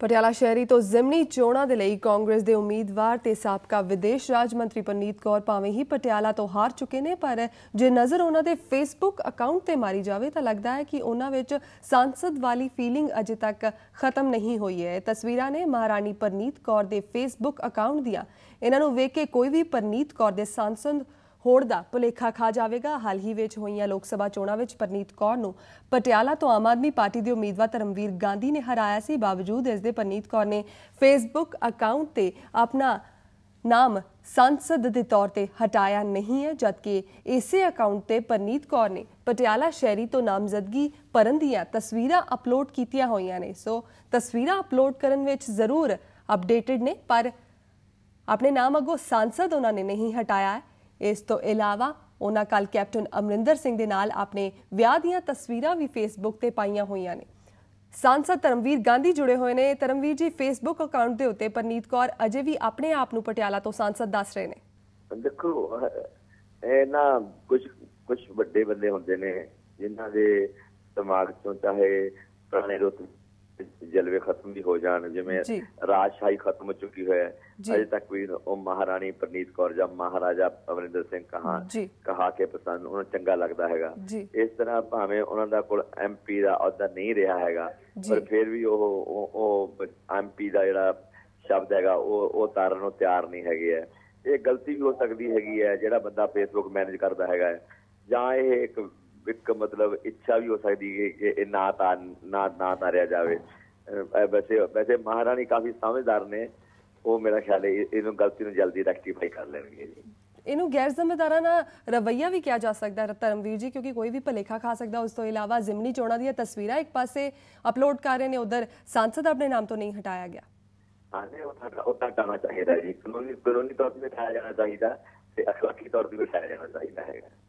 ਪਟਿਆਲਾ ਸ਼ਹਿਰੀ ਤੋਂ ਜ਼ਿਮਨੀ ਚੋਣਾਂ ਦੇ ਲਈ ਕਾਂਗਰਸ ਦੇ ਉਮੀਦਵਾਰ ਤੇ ਸਾਬਕਾ ਵਿਦੇਸ਼ ਰਾਜ ਮੰਤਰੀ ਪਰਨੀਤ ਕੌਰ ਭਾਵੇਂ ਹੀ ਪਟਿਆਲਾ ਤੋਂ ਹਾਰ ਚੁੱਕੇ ਨੇ, ਪਰ ਜੇ ਨਜ਼ਰ ਉਹਨਾਂ ਦੇ ਫੇਸਬੁੱਕ ਅਕਾਊਂਟ ਤੇ ਮਾਰੀ ਜਾਵੇ ਤਾਂ ਲੱਗਦਾ ਹੈ ਕਿ ਉਹਨਾਂ ਵਿੱਚ ਸੰਸਦ ਵਾਲੀ ਫੀਲਿੰਗ ਅਜੇ ਤੱਕ ਖਤਮ ਨਹੀਂ ਹੋਈ ਹੈ। ਤਸਵੀਰਾਂ ਨੇ ਮਹਾਰਾਣੀ ਪਰਨੀਤ ਕੌਰ ਦੇ ਫੇਸਬੁੱਕ ਅਕਾਊਂਟ ਦੀਆਂ। ਇਹਨਾਂ ਨੂੰ ਵੇਖ ਕੇ ਕੋਈ ਵੀ ਪਰਨੀਤ ਕੌਰ ਦੇ ਸੰਸਦ ਹੋੜ ਦਾ ਭੁਲੇਖਾ ਖਾ ਜਾਵੇਗਾ। ਹਾਲ ਹੀ ਵਿੱਚ ਹੋਈਆਂ ਲੋਕ ਸਭਾ ਚੋਣਾਂ ਵਿੱਚ ਪਰਨੀਤ ਕੌਰ ਨੂੰ ਪਟਿਆਲਾ ਤੋਂ ਆਮ ਆਦਮੀ ਪਾਰਟੀ ਦੇ ਉਮੀਦਵਾਰ ਧਰਮਵੀਰ ਗਾਂਧੀ ਨੇ ਹਰਾਇਆ ਸੀ। ਬਾਵਜੂਦ ਇਸ ਦੇ ਪਰਨੀਤ ਕੌਰ ਨੇ ਫੇਸਬੁੱਕ ਅਕਾਊਂਟ ਤੇ ਆਪਣਾ ਨਾਮ ਸੰਸਦ ਦੇ ਤੌਰ ਤੇ ਹਟਾਇਆ ਨਹੀਂ ਹੈ, ਜਦਕਿ ਇਸੇ ਅਕਾਊਂਟ ਤੇ ਪਰਨੀਤ ਕੌਰ ਨੇ ਪਟਿਆਲਾ ਸ਼ਹਿਰੀ ਤੋਂ ਨਾਮਜ਼ਦਗੀ ਭਰਨ ਦੀਆਂ ਤਸਵੀਰਾਂ ਅਪਲੋਡ ਕੀਤੀਆਂ ਹੋਈਆਂ ਨੇ। ਸੋ ਤਸਵੀਰਾਂ ਅਪਲੋਡ ਕਰਨ ਵਿੱਚ ਜ਼ਰੂਰ ਅਪਡੇਟਡ ਨੇ, ਪਰ ਆਪਣੇ ਨਾਮ ਅਗੋ ਸੰਸਦ ਉਹਨਾਂ ਨੇ ਨਹੀਂ ਹਟਾਇਆ ਇਸ ਤੋਂ ਇਲਾਵਾ ਉਹਨਾਂ ਕੱਲ ਕੈਪਟਨ ਅਮਰਿੰਦਰ ਸਿੰਘ ਦੇ ਨਾਲ ਆਪਣੇ ਵਿਆਹ ਦੀਆਂ ਤਸਵੀਰਾਂ ਵੀ ਫੇਸਬੁੱਕ ਤੇ ਪਾਈਆਂ ਹੋਈਆਂ ਨੇ। ਸਾਂਸਦ ਧਰਮਵੀਰ ਗਾਂਧੀ ਜੁੜੇ ਹੋਏ ਨੇ। ਧਰਮਵੀਰ ਜੀ ਫੇਸਬੁੱਕ ਅਕਾਊਂਟ ਦੇ ਉੱਤੇ ਪਰਨੀਤ ਕੌਰ ਅਜੇ ਵੀ ਆਪਣੇ ਆਪ ਨੂੰ ਪਟਿਆਲਾ ਤੋਂ ਸਾਂਸਦ ਦੱਸ ਰਹੇ ਨੇ। ਦੇਖੋ, ਇਹ ਨਾ ਕੁਝ ਕੁਝ ਵੱਡੇ ਬੰਦੇ ਹੁੰਦੇ ਨੇ, ਜਿਨ੍ਹਾਂ ਦੇ ਦਿਮਾਗ ਚੋਂ ਚਾਹੇ ਪੁਰਾਣੇ ਰੁੱਤ ਜਲਵੇ ਖਤਮ ਵੀ ਹੋ ਜਾਣ ਜਿਵੇਂ। ਰਾਜਸ਼ਾਹੀ ਖਤਮ ਹੋ ਚੁੱਕੀ ਹੈ। ਅਜੇ ਤੱਕ ਵੀ ਉਹ ਮਹਾਰਾਣੀ ਪ੍ਰਨੀਤ ਕੌਰ ਜਾਂ ਮਹਾਰਾਜਾ ਅਮਰਿੰਦਰ ਸਿੰਘ ਕਹਾ। ਕਹਾ ਕੇ ਪਸੰਦ ਉਹਨਾਂ ਚੰਗਾ ਲੱਗਦਾ ਹੈਗਾ। ਇਸ ਤਰ੍ਹਾਂ ਭਾਵੇਂ ਉਹਨਾਂ ਦਾ ਕੋਲ ਐਮਪੀ ਦਾ ਅਹੁਦਾ ਨਹੀਂ ਰਿਹਾ ਹੈਗਾ। ਪਰ ਫਿਰ ਵੀ ਉਹ ਉਹ- ਐਮਪੀ ਦਾ ਜਿਹੜਾ ਸ਼ਬਦ ਹੈਗਾ ਉਹ ਉਹ ਤਾਰਨ ਨੂੰ ਤਿਆਰ ਨਹੀਂ ਹੈਗੇ ਹੈ ਇਹ ਗਲਤੀ ਵੀ ਹੋ ਸਕਦੀ ਹੈਗੀ ਹੈ ਜਿਹੜਾ ਬੰਦਾ ਫੇਸਬੁੱਕ ਮੈਨੇਜ ਕਰਦਾ ਹੈਗਾ। ਜਾਂ ਇਹ ਇੱਕ ਇੱਕ ਮਤਲਬ ਇੱਛਾ ਵੀ ਹੋ ਸਕਦੀ ਹੈ ਕਿ ਇਹ ਨਾ ਤਾਂ ਨਾ ਨਾ ਤਾਰਿਆ ਜਾਵੇ। ਵੈਸੇ ਵੈਸੇ ਮਹਾਰਾਣੀ ਕਾਫੀ ਸਮਝਦਾਰ ਨੇ। ਉਹ ਮੇਰਾ ਖਿਆਲ ਹੈ ਇਹ- ਇਹਨੂੰ ਗਲਤੀ ਨੂੰ ਜਲਦੀ ਰੈਕਟੀਫਾਈ ਕਰ ਲੈਣਗੇ ਜੀ। ਇਹਨੂੰ ਗੈਰ ਜ਼ਿੰਮੇਦਾਰਾਨਾ ਰਵੱਈਆ ਵੀ ਕਿਹਾ ਜਾ ਸਕਦਾ ਹੈ ਧਰਮਵੀਰ ਜੀ ਕਿਉਂਕਿ ਕੋਈ ਵੀ ਭਲੇਖਾ ਖਾ ਸਕਦਾ ਉਸ ਤੋਂ ਇਲਾਵਾ ਜ਼ਿਮਨੀ ਚੋਣਾਂ ਦੀਆਂ ਤਸਵੀਰਾਂ ਇੱਕ ਪਾਸੇ ਅਪਲੋਡ ਕਰ ਰਹੇ ਨੇ ਉਧਰ ਸੰਸਦ ਆਪਣੇ ਨਾਮ ਤੋਂ ਨਹੀਂ ਹਟਾਇਆ ਗਿਆ। ਆਨੇ ਉਹ ਤਾਂ ਕਰਨਾ ਚਾਹੀਦਾ ਜੀ। ਕਾਨੂੰਨੀ ਕਾਨੂੰਨੀ ਤੌਰ ਤੇ ਉਠਾਇਆ ਜਾਣਾ ਚਾਹੀਦਾ ਤੇ ਅਖਲਾਕੀ ਤੌਰ ਤੇ ਵੀ ਉਠਾਇਆ ਜਾਣਾ ਚਾਹੀਦਾ ਹੈਗਾ।